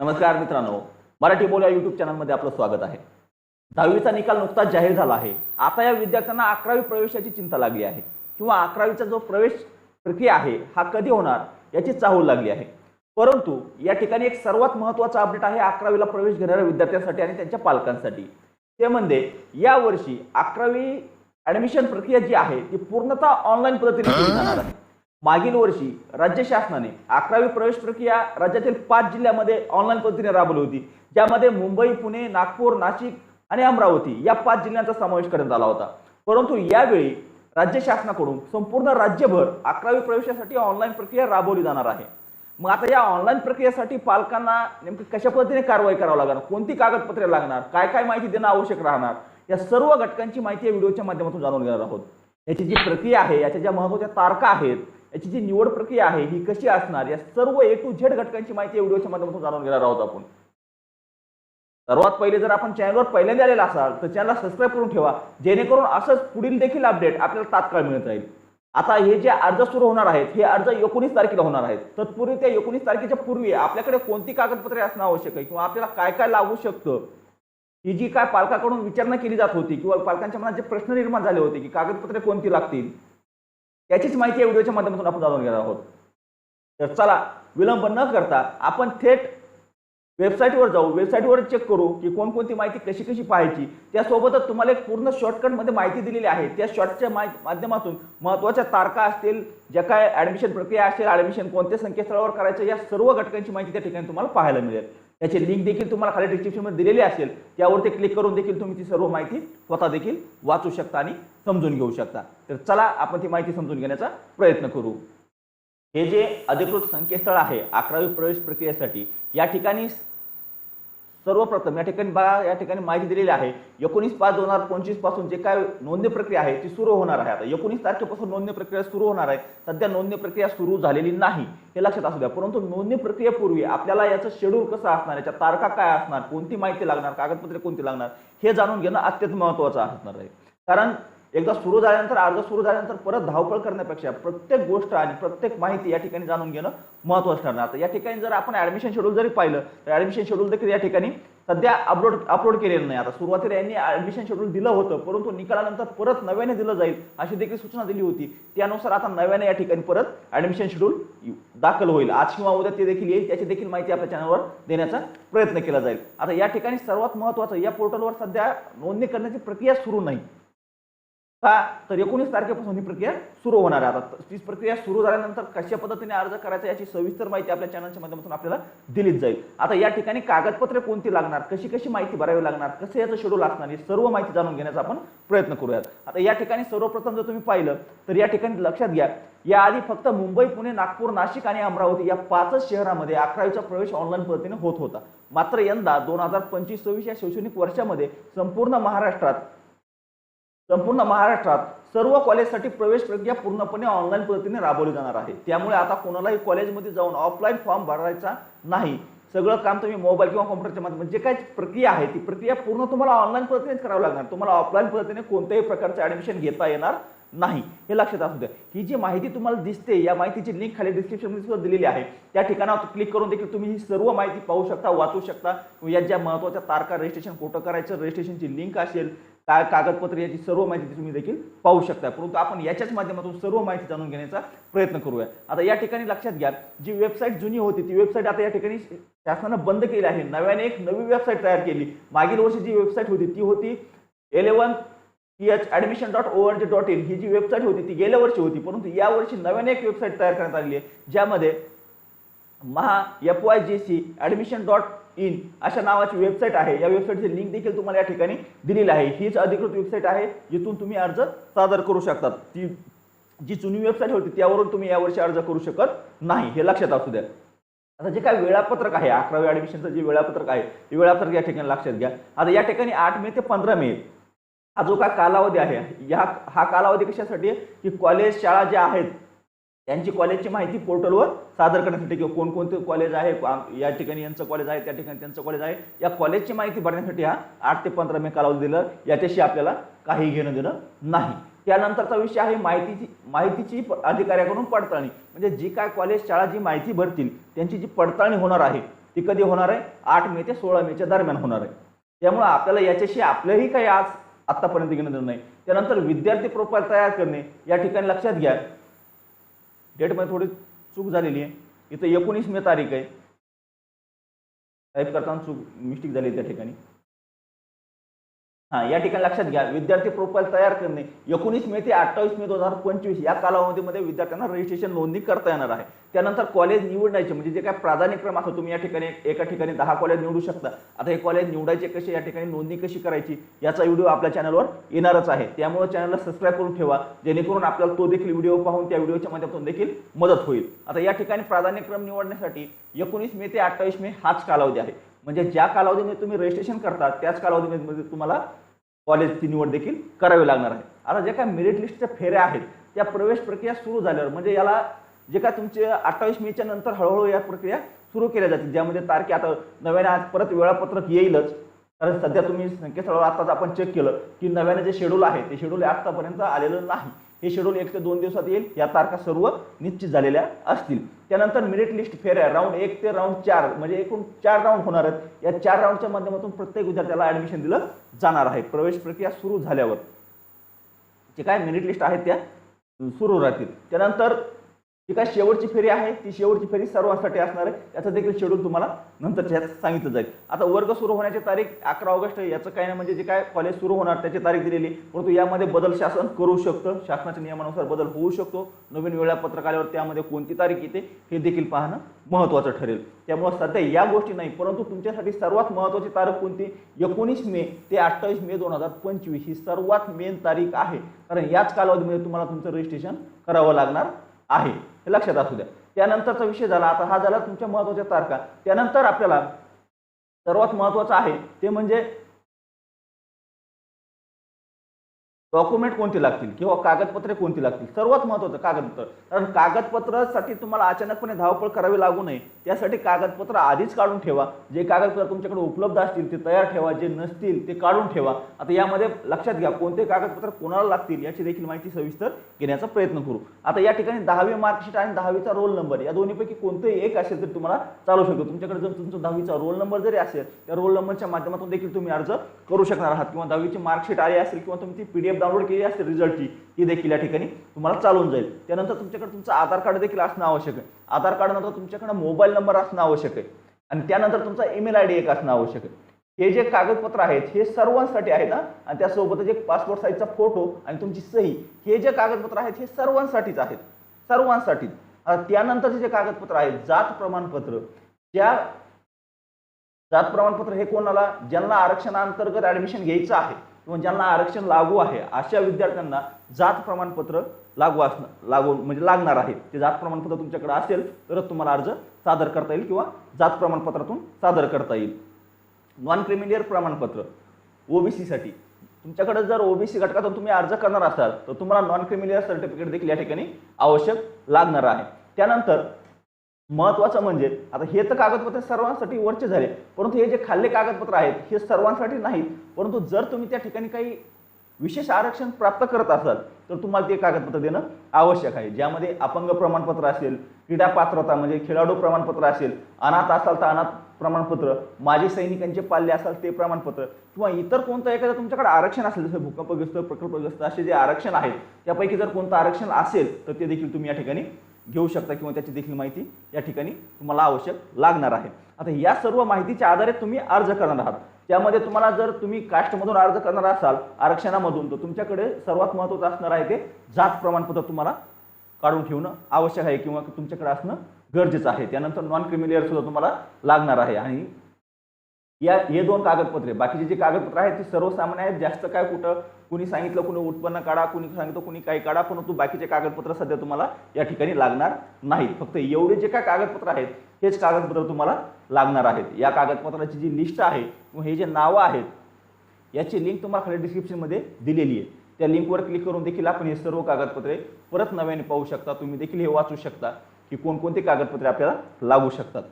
नमस्कार मित्रांनो मराठी बोल या युट्यूब चॅनलमध्ये आपलं स्वागत आहे. दहावीचा निकाल नुकताच जाहीर झाला आहे. आता या विद्यार्थ्यांना अकरावी प्रवेशाची चिंता लागली आहे किंवा अकरावीचा जो प्रवेश प्रक्रिया आहे हा कधी होणार याची चाहूल लागली आहे. परंतु या ठिकाणी एक सर्वात महत्त्वाचा अपडेट आहे अकरावीला प्रवेश घेणाऱ्या विद्यार्थ्यांसाठी आणि त्यांच्या पालकांसाठी. ते म्हणजे यावर्षी अकरावी ॲडमिशन प्रक्रिया जी आहे ती पूर्णतः ऑनलाईन पद्धतीने केली जाणार आहे. मागील वर्षी राज्य शासनाने अकरावी प्रवेश प्रक्रिया राज्यातील पाच जिल्ह्यामध्ये ऑनलाईन पद्धतीने राबवली होती. ज्यामध्ये मुंबई पुणे नागपूर नाशिक आणि अमरावती या पाच जिल्ह्यांचा समावेश करण्यात आला होता. परंतु यावेळी राज्य शासनाकडून संपूर्ण राज्यभर अकरावी प्रवेशासाठी ऑनलाईन प्रक्रिया राबवली जाणार आहे. मग आता या ऑनलाईन प्रक्रियेसाठी पालकांना नेमकं कशा पद्धतीने कारवाई करावी लागणार? कोणती कागदपत्रे लागणार? काय काय माहिती देणं आवश्यक राहणार? या सर्व घटकांची माहिती या व्हिडिओच्या माध्यमातून जाणून घेणार आहोत. याची जी प्रक्रिया आहे याच्या ज्या महत्त्वाच्या तारखा आहेत याची जी निवड प्रक्रिया आहे ही कशी असणार? या सर्व ए टू झेड घटकांची माहिती या व्हिडिओच्या माध्यमातून जाणून घेणार आहोत आपण. सर्वात पहिले जर आपण चॅनलवर पहिल्यांदा आलेला असाल तर चॅनलला सबस्क्राईब करून ठेवा. जेणेकरून असंच पुढील देखील अपडेट आपल्याला तात्काळ मिळत राहील. आता हे जे अर्ज सुरू होणार आहेत हे अर्ज एकोणीस तारखेला होणार आहेत. तत्पूर्वी त्या एकोणीस तारखेच्या पूर्वी आपल्याकडे कोणती कागदपत्रे असणं आवश्यक आहे? किंवा आपल्याला काय काय लागू शकतं? ही जी काय पालकाकडून विचारणा केली जात होती किंवा पालकांच्या मनात जे प्रश्न निर्माण झाले होते की कागदपत्रे कोणती लागतील? याचीच माहिती या व्हिडिओच्या माध्यमातून आपण जाणून घेणार आहोत. तर चला विलंब न करता आपण थेट वेबसाईटवर जाऊ. वेबसाईटवर चेक करू की कोणकोणती माहिती कशी कशी पाहायची. त्यासोबतच तुम्हाला एक पूर्ण शॉर्टकटमध्ये माहिती दिलेली आहे. त्या शॉर्टच्या माध्यमातून महत्त्वाच्या तारखा असतील ज्या काय ॲडमिशन प्रक्रिया असेल ॲडमिशन कोणत्या संकेतस्थळावर करायचं या सर्व घटकांची माहिती त्या ठिकाणी तुम्हाला पाहायला मिळेल. याची लिंक देखील तुम्हाला खाली डिस्क्रिप्शनमध्ये दिलेली असेल. त्यावरती क्लिक करून देखील तुम्ही ती सर्व माहिती स्वतः देखील वाचू शकता आणि समजून घेऊ शकता. तर चला आपण ती माहिती समजून घेण्याचा प्रयत्न करू. हे जे अधिकृत संकेतस्थळ आहे अकरावी प्रवेश प्रक्रियेसाठी या ठिकाणी सर्वप्रथम या ठिकाणी बघा या ठिकाणी माहिती दिलेली आहे एकोणीस पाच दोन हजार पंचवीसपासून जे काय नोंदणी प्रक्रिया आहे ती सुरू होणार आहे आता. एकोणीस तारखेपासून नोंदणी प्रक्रिया सुरू होणार आहे. सध्या नोंदणी प्रक्रिया सुरू झालेली नाही हे लक्षात असू द्या. परंतु नोंदणी प्रक्रियेपूर्वी आपल्याला याचं शेड्यूल कसं असणार याच्या तारखा काय असणार कोणती माहिती लागणार कागदपत्रे कोणती लागणार हे जाणून घेणं अत्यंत महत्त्वाचं असणार आहे. कारण एकदा सुरू झाल्यानंतर अर्ज सुरू झाल्यानंतर परत धावपळ करण्यापेक्षा प्रत्येक गोष्ट आणि प्रत्येक माहिती या ठिकाणी जाणून घेणं महत्त्वाचं ठरणार. आता या ठिकाणी जर आपण ॲडमिशन शेड्यूल जरी पाहिलं तर ॲडमिशन शेड्यूल देखील या ठिकाणी सध्या अपलोड अपलोड केलेलं नाही. आता सुरुवातीला यांनी ॲडमिशन शेड्यूल दिलं होतं परंतु निकालानंतर परत नव्याने दिलं जाईल अशी देखील सूचना दिली होती. त्यानुसार आता नव्याने या ठिकाणी परत ॲडमिशन शेड्यूल दाखल होईल. आज किंवा उद्या ते देखील येईल त्याची देखील माहिती आपल्या चॅनलवर देण्याचा प्रयत्न केला जाईल. आता या ठिकाणी सर्वात महत्त्वाचं या पोर्टलवर सध्या नोंदणी करण्याची प्रक्रिया सुरू नाही. का तर एकोणीस तारखेपासून ही प्रक्रिया सुरू होणार आहे. आता ती प्रक्रिया सुरू झाल्यानंतर कशा पद्धतीने अर्ज करायचा याची सविस्तर माहिती आपल्या चॅनलच्या माध्यमातून आपल्याला दिलीच जाईल. आता या ठिकाणी कागदपत्रे कोणती लागणार कशी कशी माहिती भरावी लागणार कसं याचं शेड्यूल असणार ही सर्व माहिती जाणून घेण्याचा आपण प्रयत्न करूयात. आता या ठिकाणी सर्वप्रथम जर तुम्ही पाहिलं तर या ठिकाणी लक्षात घ्या याआधी फक्त मुंबई पुणे नागपूर नाशिक आणि अमरावती या पाचच शहरामध्ये अकरावीचा प्रवेश ऑनलाईन पद्धतीने होत होता. मात्र यंदा दोन हजार पंचवीस सव्वीस या शैक्षणिक वर्षामध्ये संपूर्ण महाराष्ट्रात संपूर्ण महाराष्ट्रात सर्व कॉलेजसाठी प्रवेश प्रक्रिया पूर्णपणे ऑनलाईन पद्धतीने राबवली जाणार आहे. त्यामुळे आता कोणालाही कॉलेजमध्ये जाऊन ऑफलाईन फॉर्म भरायचा नाही. सगळं काम तुम्ही मोबाईल किंवा कॉम्प्युटरच्या माध्यमातून जे काही प्रक्रिया आहे ती प्रक्रिया पूर्ण तुम्हाला ऑनलाईन पद्धतीनेच करावी लागणार. तुम्हाला ऑफलाईन पद्धतीने कोणत्याही प्रकारचं ॲडमिशन घेता येणार नाही. हे लक्षात असू द्या. ही जी माहिती तुम्हाला दिसते या माहितीची लिंक खाली डिस्क्रिप्शनमध्ये सुद्धा दिलेली आहे. त्या ठिकाणावर क्लिक करून देखील तुम्ही ही सर्व माहिती पाहू शकता वाचू शकता. या ज्या महत्त्वाच्या तारखा रजिस्ट्रेशन कुठं करायचं रजिस्ट्रेशनची लिंक असेल काय कागदपत्र याची सर्व माहिती तुम्ही देखील पाहू शकता. परंतु आपण याच्याच माध्यमातून सर्व माहिती जाणून घेण्याचा प्रयत्न करूया. आता या ठिकाणी लक्षात घ्या जी वेबसाईट जुनी होती ती वेबसाईट आता या ठिकाणी शासनानं बंद केली आहे. नव्याने एक नवी वेबसाईट तयार केली. मागील वर्षी जी वेबसाईट होती ती होती eleven P H admission dot O R G dot in ही जी वेबसाईट होती ती गेल्या वर्षी होती. परंतु यावर्षी नव्याने एक वेबसाईट तयार करण्यात आलेली आहे ज्यामध्ये Maha F Y J C admission dot in. अशा नावाची वेबसाईट आहे. या वेबसाईटची लिंक देखील तुम्हाला या ठिकाणी दिलेली आहे. हीच अधिकृत वेबसाईट आहे जिथून तुम्ही अर्ज सादर करू शकतात. ती जी जुनी वेबसाईट होती त्यावरून तुम्ही यावर्षी अर्ज करू शकत नाही. हे लक्षात असू द्या. आता जे काय वेळापत्रक आहे अकरावी ॲडमिशनचं जे वेळापत्रक आहे ते वेळापत्रक या ठिकाणी लक्षात घ्या. आता या ठिकाणी आठ मे ते पंधरा मे. हा जो काय कालावधी आहे या हा कालावधी कशासाठी की कॉलेज शाळा ज्या आहेत यांची कॉलेजची माहिती पोर्टलवर सादर करण्यासाठी किंवा कोणकोणते कॉलेज आहे या ठिकाणी यांचं कॉलेज आहे त्या ठिकाणी त्यांचं कॉलेज आहे या कॉलेजची माहिती भरण्यासाठी हा आठ ते पंधरा मे कालावधी दिलं. याच्याशी आपल्याला काही घेणं देणं नाही. त्यानंतरचा विषय आहे माहितीची माहितीची अधिकाऱ्याकडून पडताळणी. म्हणजे जी काय कॉलेज शाळा जी माहिती भरतील त्यांची जी पडताळणी होणार आहे ती कधी होणार आहे? आठ मे ते सोळा मेच्या दरम्यान होणार आहे. त्यामुळे आपल्याला याच्याशी आपलंही काही आज आत्तापर्यंत घेणं देणं नाही. त्यानंतर विद्यार्थी प्रोफाईल तयार करणे या ठिकाणी लक्षात घ्या. डेटमध्ये थोडी चूक झालेली आहे. इथं एकोणीस मे तारीख आहे. टाईप करताना चूक मिस्टेक झाली त्या ठिकाणी. हा या ठिकाणी लक्षात घ्या. विद्यार्थी प्रोफाईल तयार करणे. एकोणीस मे ते अठ्ठावीस मे दोन हजार पंचवीस या कालावधीमध्ये विद्यार्थ्यांना रजिस्ट्रेशन नोंदणी करता येणार आहे. त्यानंतर कॉलेज निवडायचे म्हणजे जे काय प्राधान्यक्रम असतो तुम्ही या ठिकाणी एका ठिकाणी दहा कॉलेज निवडू शकता. आता हे कॉलेज निवडायचे कसे या ठिकाणी नोंदणी कशी करायची याचा व्हिडिओ आपल्या चॅनलवर येणारच आहे. त्यामुळे चॅनलला सबस्क्राईब करून ठेवा जेणेकरून आपल्याला तो देखील व्हिडिओ पाहून त्या व्हिडिओच्या माध्यमातून देखील मदत होईल. आता या ठिकाणी प्राधान्यक्रम निवडण्यासाठी एकोणीस मे ते अठ्ठावीस मे हाच कालावधी आहे. म्हणजे ज्या कालावधीमध्ये तुम्ही रजिस्ट्रेशन करता त्याच कालावधीमध्ये म्हणजे तुम्हाला कॉलेजची निवड देखील करावी लागणार आहे. आता ज्या काय मेरिट लिस्टच्या फेऱ्या आहेत त्या प्रवेश प्रक्रिया सुरू झाल्यावर म्हणजे याला जे काय तुमचे अठ्ठावीस मेच्या नंतर हळूहळू या प्रक्रिया सुरू केल्या जातील ज्यामध्ये तारखे आता नव्याने आज परत वेळापत्रक येईलच. कारण सध्या तुम्ही संकेतस्थळावर आताच आपण चेक केलं की नव्याने जे शेड्यूल आहे ते शेड्यूल आत्तापर्यंत आलेलं नाही. हे शेड्यूल एक ते दोन दिवसात येईल या तारखा सर्व निश्चित झालेल्या असतील. त्यानंतर मेरिट लिस्ट फेऱ्या राऊंड एक ते राऊंड चार म्हणजे एकूण चार राऊंड होणार आहेत. या चार राऊंडच्या माध्यमातून प्रत्येक विद्यार्थ्याला ऍडमिशन दिलं जाणार आहे. प्रवेश प्रक्रिया सुरू झाल्यावर. जे काय मेरिट लिस्ट आहेत त्या सुरू राहतील. त्यानंतर जी काय शेवटची फेरी आहे ती शेवटची फेरी सर्वांसाठी असणार आहे. याचं देखील शेड्यूल तुम्हाला नंतरच्या ह्यात सांगितलं जाईल. आता वर्ग सुरू होण्याची तारीख अकरा ऑगस्ट याचं काय नाही म्हणजे जे काय कॉलेज सुरू होणार त्याची तारीख दिलेली परंतु यामध्ये बदल शासन करू शकतं. शासनाच्या नियमानुसार बदल होऊ शकतो. नवीन वेळापत्रक आल्यावर त्यामध्ये कोणती तारीख येते हे देखील पाहणं महत्त्वाचं ठरेल. त्यामुळे सध्या या गोष्टी नाही परंतु तुमच्यासाठी सर्वात महत्त्वाची तारीख कोणती? एकोणीस मे ते अठ्ठावीस मे दोन हजार पंचवीस ही सर्वात मेन तारीख आहे. कारण याच कालावधीमध्ये तुम्हाला तुमचं रजिस्ट्रेशन करावं लागणार आहे. लक्षात असू द्या. त्यानंतरचा विषय झाला. आता हा झाला तुमच्या महत्त्वाच्या तारखा. त्यानंतर आपल्याला सर्वात महत्त्वाचं आहे ते म्हणजे डॉक्युमेंट कोणते लागतील किंवा कागदपत्रे कोणती लागतील? सर्वात महत्त्वाचं कागदपत्र. कारण कागदपत्रासाठी तुम्हाला अचानकपणे धावपळ करावी लागू नये. त्यासाठी कागदपत्र आधीच काढून ठेवा. जे कागदपत्र तुमच्याकडे उपलब्ध असतील ते तयार ठेवा. जे नसतील ते काढून ठेवा. आता यामध्ये लक्षात घ्या कोणते कागदपत्र कोणाला लागतील याची देखील माहिती सविस्तर घेण्याचा प्रयत्न करू. आता या ठिकाणी दहावी मार्कशीट आणि दहावीचा रोल नंबर या दोन्हीपैकी कोणतंही एक असेल तर तुम्हाला चालू शकतो. तुमच्याकडे जर तुमचा दहावीचा रोल नंबर जरी असेल त्या रोल नंबरच्या माध्यमातून देखील तुम्ही अर्ज करू शकणार आहात. किंवा दहावीची मार्कशीट आली असेल किंवा तुम्ही ती पीडीएफ डाउनलोड केली असते रिझल्टची ती देखील या ठिकाणी तुम्हाला चालून जाईल. त्यानंतर तुमच्याकडे तुमचं आधार कार्ड देखील असणं आवश्यक आहे. आधार कार्ड नंतर तुमच्याकडे मोबाईल नंबर असणं आवश्यक आहे. आणि त्यानंतर तुमचा ईमेल आय डी एक असणं आवश्यक आहे. हे जे कागदपत्र आहेत हे सर्वांसाठी आहेत ना आणि त्यासोबतच एक पासपोर्ट साईजचा फोटो आणि तुमची सही हे जे कागदपत्र आहेत हे सर्वांसाठीच आहेत. सर्वांसाठी त्यानंतरचे जे कागदपत्र आहेत जात प्रमाणपत्र ज्या जात प्रमाणपत्र हे कोणाला ज्यांना आरक्षणाअंतर्गत ऍडमिशन घ्यायचं आहे किंवा ज्यांना आरक्षण लागू आहे अशा विद्यार्थ्यांना जात प्रमाणपत्र लागू असणं लागू म्हणजे लागणार आहे. ते जात प्रमाणपत्र तुमच्याकडे असेल तरच तुम्हाला अर्ज सादर करता येईल किंवा जात प्रमाणपत्रातून सादर करता येईल. नॉन क्रिमिनियर प्रमाणपत्र ओबीसीसाठी तुमच्याकडे जर ओबीसी घटकातून तुम्ही अर्ज करणार असाल तर तुम्हाला नॉन क्रिमिनियर सर्टिफिकेट देखील या ठिकाणी आवश्यक लागणार आहे. त्यानंतर महत्वाचं म्हणजे आता हे तर कागदपत्र सर्वांसाठी वरचे झाले परंतु हे जे खाल्ले कागदपत्र आहेत हे सर्वांसाठी नाहीत. परंतु जर तुम्ही त्या ठिकाणी काही विशेष आरक्षण प्राप्त करत असाल तर तुम्हाला ते कागदपत्र देणं आवश्यक आहे. ज्यामध्ये अपंग प्रमाणपत्र असेल क्रीडा पात्रता म्हणजे खेळाडू प्रमाणपत्र असेल अनाथ असाल तर अनाथ प्रमाणपत्र माजी सैनिकांचे पाल्य असाल ते प्रमाणपत्र किंवा इतर कोणतं एखादं तुमच्याकडे आरक्षण असेल जसं भूकंपग्रस्त प्रकल्पग्रस्त असे जे आरक्षण आहेत त्यापैकी जर कोणतं आरक्षण असेल तर ते देखील तुम्ही या ठिकाणी घेऊ शकता किंवा त्याची देखील माहिती या ठिकाणी तुम्हाला आवश्यक लागणार आहे. आता या सर्व माहितीच्या आधारे तुम्ही अर्ज करणार आहात. त्यामध्ये तुम्हाला जर तुम्ही कास्टमधून अर्ज करणार असाल आरक्षणामधून तर तुमच्याकडे सर्वात महत्त्वाचं असणार आहे ते जात प्रमाणपत्र तुम्हाला काढून ठेवणं आवश्यक आहे किंवा तुमच्याकडे असणं गरजेचं आहे. त्यानंतर नॉन क्रिमिलेअर सुद्धा तुम्हाला लागणार आहे. आणि या हे दोन कागदपत्रे बाकीचे जे कागदपत्र आहेत ते सर्वसामान्य आहेत जास्त काय कुठं कुणी सांगितलं कुणी उत्पन्न काढा कुणी सांगितलं कुणी काही काढा परंतु बाकीचे कागदपत्र सध्या तुम्हाला या ठिकाणी लागणार नाहीत. फक्त एवढे जे काय कागदपत्र आहेत हेच कागदपत्र तुम्हाला लागणार आहेत. या कागदपत्राची जी लिस्ट आहे किंवा हे जे नावं आहेत याची लिंक तुम्हाला खाली डिस्क्रिप्शनमध्ये दिलेली आहे. त्या लिंकवर क्लिक करून देखील आपण हे सर्व कागदपत्रे परत नव्याने पाहू शकता. तुम्ही देखील हे वाचू शकता की कोणकोणते कागदपत्रे आपल्याला लागू शकतात.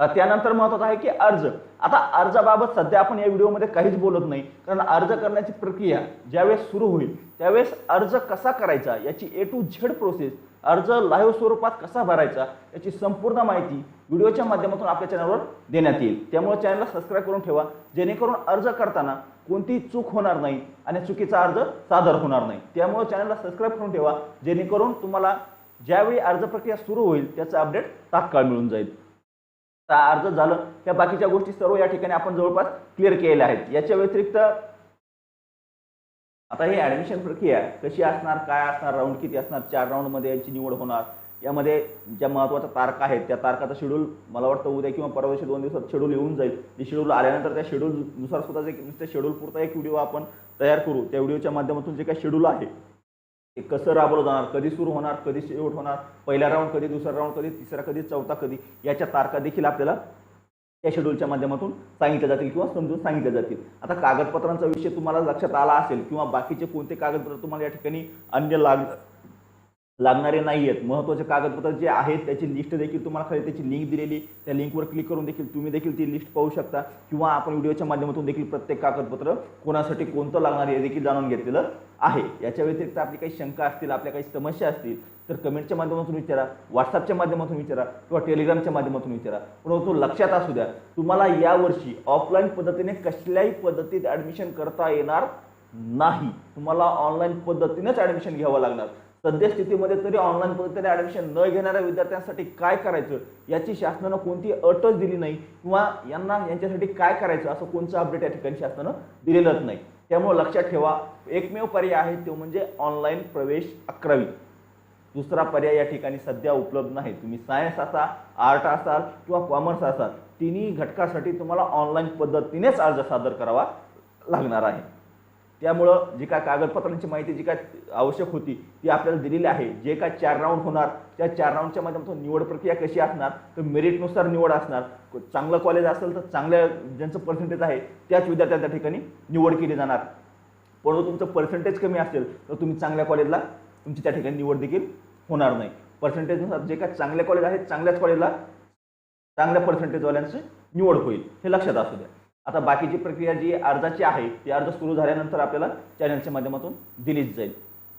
त्यानंतर महत्वाचं आहे की अर्ज. आता अर्जाबाबत सध्या आपण या व्हिडिओमध्ये काहीच बोलत नाही. कारण अर्ज करण्याची प्रक्रिया ज्यावेळेस सुरू होईल त्यावेळेस अर्ज कसा करायचा याची ए टू झेड प्रोसेस अर्ज लाईव्ह स्वरूपात कसा भरायचा याची संपूर्ण माहिती व्हिडिओच्या माध्यमातून आपल्या चॅनलवर देण्यात येईल. त्यामुळे चॅनलला सबस्क्राईब करून ठेवा. जेणेकरून अर्ज करताना कोणतीही चूक होणार नाही आणि चुकीचा अर्ज सादर होणार नाही. त्यामुळे चॅनलला सबस्क्राईब करून ठेवा. जेणेकरून तुम्हाला ज्यावेळी अर्ज प्रक्रिया सुरू होईल त्याचं अपडेट तात्काळ मिळून जाईल. अर्ज झालं त्या बाकीच्या गोष्टी सर्व या ठिकाणी आपण जवळपास क्लिअर केलेल्या आहेत. याच्या व्यतिरिक्त आता ही ॲडमिशन प्रक्रिया कशी असणार काय असणार राऊंड किती असणार चार राऊंडमध्ये यांची निवड होणार यामध्ये ज्या महत्त्वाच्या तारखा आहेत त्या तारखाचा शेड्यूल मला वाटतं उद्या किंवा परवा दिवशी दोन दिवसात शेड्यूल येऊन जाईल. जे शेड्यूल आल्यानंतर त्या शेड्यूलनुसार सुद्धा जे नुसतं शेड्यूल पुरता एक व्हिडिओ आपण तयार करू. त्या व्हिडिओच्या माध्यमातून जे काही शेड्यूल आहे ते कसं राबवलं जाणार? कधी सुरू होणार? कधी शेवट होणार? पहिला राऊंड कधी दुसरा राऊंड कधी तिसरा कधी चौथा कधी? याच्या तारखा देखील आपल्याला त्या शेड्यूलच्या माध्यमातून सांगितल्या जातील किंवा समजून सांगितल्या जातील. आता कागदपत्रांचा विषय तुम्हाला लक्षात आला असेल किंवा बाकीचे कोणते कागदपत्र तुम्हाला या ठिकाणी अन्य लाग लागणारे नाही आहेत महत्त्वाचे कागदपत्र जे आहेत त्याची लिस्ट देखील तुम्हाला खाली त्याची लिंक दिलेली त्या लिंकवर क्लिक करून देखील तुम्ही देखील ती लिस्ट पाहू शकता. किंवा आपण व्हिडिओच्या माध्यमातून देखील प्रत्येक कागदपत्र कोणासाठी कोणतं लागणार हे देखील जाणून घेतलेलं आहे. याच्या व्यतिरिक्त आपली काही शंका असतील आपल्या काही समस्या असतील तर कमेंटच्या माध्यमातून विचारा व्हॉट्सअपच्या माध्यमातून विचारा किंवा टेलिग्रामच्या माध्यमातून विचारा. परंतु लक्षात असू द्या तुम्हाला यावर्षी ऑफलाईन पद्धतीने कसल्याही पद्धतीत ॲडमिशन करता येणार नाही. तुम्हाला ऑनलाईन पद्धतीनेच ॲडमिशन घ्यावं लागणार. सद्यस्थितीमध्ये तरी ऑनलाईन पद्धतीने ॲडमिशन न घेणाऱ्या विद्यार्थ्यांसाठी काय करायचं? याची शासनानं कोणती अटच दिली नाही? किंवा यांना यांच्यासाठी काय करायचं? असं कोणतं अपडेट या ठिकाणी शासनानं दिलेलंच नाही. त्यामुळे लक्षात ठेवा एकमेव पर्याय आहे तो म्हणजे ऑनलाईन प्रवेश अकरावी. दुसरा पर्याय या ठिकाणी सध्या उपलब्ध नाही. तुम्ही सायन्स असा आर्ट असाल किंवा कॉमर्स असाल तिन्ही घटकासाठी तुम्हाला ऑनलाईन पद्धतीनेच अर्ज सादर करावा लागणार आहे. त्यामुळं जी काय कागदपत्रांची माहिती जी काय आवश्यक होती ती आपल्याला दिलेली आहे. जे काय चार राऊंड होणार त्या चार राऊंडच्या माध्यमातून निवड प्रक्रिया कशी असणार तर मेरिटनुसार निवड असणार. चांगलं कॉलेज असेल तर चांगल्या ज्यांचं पर्सेंटेज आहे त्याच विद्यार्थ्यांच्या ठिकाणी निवड केली जाणार. परंतु तुमचं पर्सेंटेज कमी असेल तर तुम्ही चांगल्या कॉलेजला तुमची त्या ठिकाणी निवड देखील होणार नाही. पर्सेंटेजनुसार जे काय चांगले कॉलेज आहेत चांगल्याच कॉलेजला चांगल्या पर्सेंटेजवाल्यांची निवड होईल हे लक्षात असू द्या. आता बाकीची प्रक्रिया जी अर्जाची आहे ती अर्ज सुरू झाल्यानंतर आपल्याला चॅनलच्या माध्यमातून दिलीच जाईल.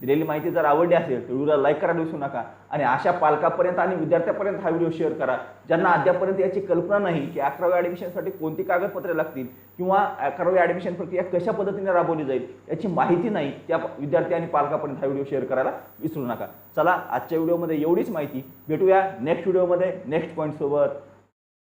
दिलेली माहिती जर आवडली असेल तर व्हिडिओला लाईक करायला विसरू नका. आणि अशा पालकापर्यंत आणि विद्यार्थ्यापर्यंत हा व्हिडिओ शेअर करा. ज्यांना अद्यापर्यंत याची कल्पना नाही की अकरावी ॲडमिशनसाठी कोणती कागदपत्रे लागतील किंवा अकरावी ॲडमिशन प्रक्रिया कशा पद्धतीने राबवली जाईल याची माहिती नाही त्या विद्यार्थी आणि पालकापर्यंत हा व्हिडिओ शेअर करायला विसरू नका. चला आजच्या व्हिडिओमध्ये एवढीच माहिती. भेटूया नेक्स्ट व्हिडिओमध्ये नेक्स्ट पॉईंटसोबत